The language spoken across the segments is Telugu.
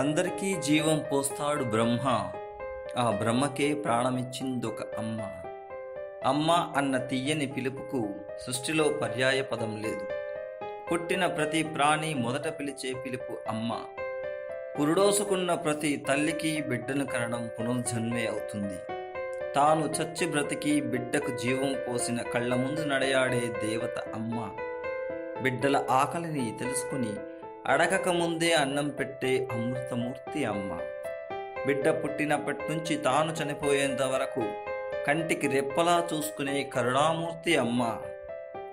అందరికీ జీవం పోస్తాడు బ్రహ్మ. ఆ బ్రహ్మకే ప్రాణమిచ్చిందొక అమ్మ. అమ్మ అన్న తీయని పిలుపుకు సృష్టిలో పర్యాయ పదం లేదు. పుట్టిన ప్రతి ప్రాణి మొదట పిలిచే పిలుపు అమ్మ. పురుడోసుకున్న ప్రతి తల్లికి బిడ్డను కనడం పునర్జన్మే అవుతుంది. తాను చచ్చి బ్రతికి బిడ్డకు జీవం పోసిన కళ్ళ ముందు నడయాడే దేవత అమ్మ. బిడ్డల ఆకలిని తెలుసుకుని అడగక ముందే అన్నం పెట్టే అమృతమూర్తి అమ్మ. బిడ్డ పుట్టినప్పటి నుంచి తాను చనిపోయేంత వరకు కంటికి రెప్పలా చూసుకునే కరుణామూర్తి అమ్మ.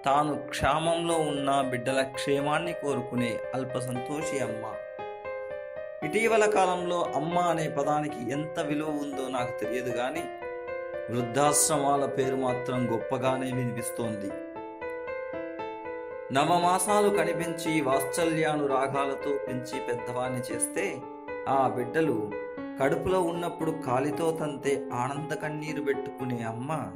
తాను క్షేమంలో ఉన్న బిడ్డల క్షేమాన్ని కోరుకునే అల్ప సంతోషి అమ్మ. ఇటీవల కాలంలో అమ్మ అనే పదానికి ఎంత విలువ ఉందో నాకు తెలియదు కానీ వృద్ధాశ్రమాల పేరు మాత్రం గొప్పగానే వినిపిస్తోంది. నవమాసాలు కనిపించి వాత్సల్యానురాగాలతో పెంచి పెద్దవాణ్ణి చేస్తే ఆ బిడ్డలు కడుపులో ఉన్నప్పుడు కాలితో తంతే ఆనంద కన్నీరు పెట్టుకునే అమ్మ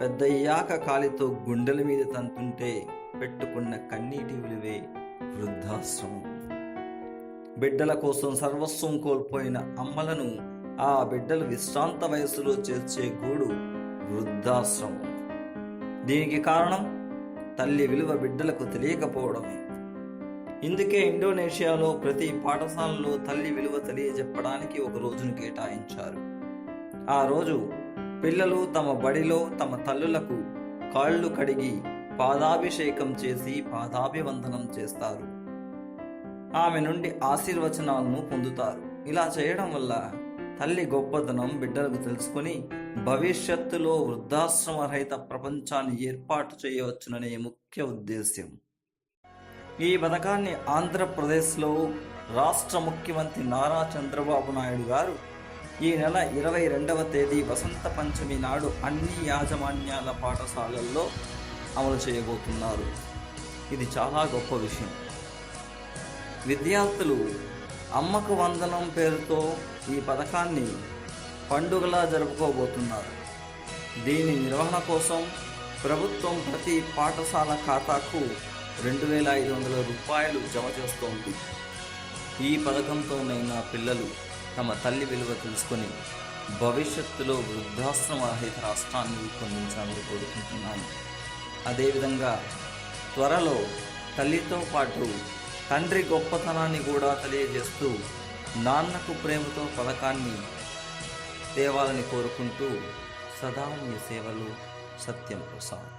పెద్దయ్యాక కాలితో గుండెల మీద తంతుంటే పెట్టుకున్న కన్నీటి విలువే వృద్ధాశ్రమం. బిడ్డల కోసం సర్వస్వం కోల్పోయిన అమ్మలను ఆ బిడ్డలు విశ్రాంత వయసులో చేర్చే గూడు వృద్ధాశ్రమం. దీనికి కారణం తల్లి విలువ బిడ్డలకు తెలియకపోవడమే. ఇందుకే ఇండోనేషియాలో ప్రతి పాఠశాలలో తల్లి విలువ తెలియజెప్పడానికి ఒక రోజును కేటాయించారు. ఆ రోజు పిల్లలు తమ బడిలో తమ తల్లులకు కాళ్ళు కడిగి పాదాభిషేకం చేసి పాదాభివందనం చేస్తారు. ఆమె నుండి ఆశీర్వచనాలను పొందుతారు. ఇలా చేయడం వల్ల తల్లి గొప్పతనం బిడ్డలకు తెలుసుకొని భవిష్యత్తులో వృద్ధాశ్రమ రహిత ప్రపంచాన్ని ఏర్పాటు చేయవచ్చుననే ముఖ్య ఉద్దేశ్యం. ఈ పథకాన్ని ఆంధ్రప్రదేశ్లో రాష్ట్ర ముఖ్యమంత్రి నారా చంద్రబాబు నాయుడు గారు ఈ నెల ఇరవై రెండవ తేదీ వసంత పంచమి నాడు అన్ని యాజమాన్యాల పాఠశాలల్లో అమలు చేయబోతున్నారు. ఇది చాలా గొప్ప విషయం. విద్యార్థులు అమ్మకు వందనం పేరుతో ఈ పథకాన్ని పండుగలా జరుపుకోబోతున్నారు. దీని నిర్వహణ కోసం ప్రభుత్వం ప్రతి పాఠశాల ఖాతాకు రెండు వేల ఐదు వందల రూపాయలు జమ చేస్తోంది. ఈ పథకంతోనైనా పిల్లలు తమ తల్లి విలువ తెలుసుకొని భవిష్యత్తులో వృద్ధాశ్రమ రహిత రాష్ట్రాన్ని రూపొందించాలని కోరుకుంటున్నాను. అదేవిధంగా త్వరలో తల్లితో పాటు తండ్రి గొప్పతనాన్ని కూడా తెలియజేస్తూ నాన్నకు ప్రేమతో పథకాన్ని తేవాలని కోరుకుంటూ సదా మీ సేవలు సత్యం ప్రసాద్.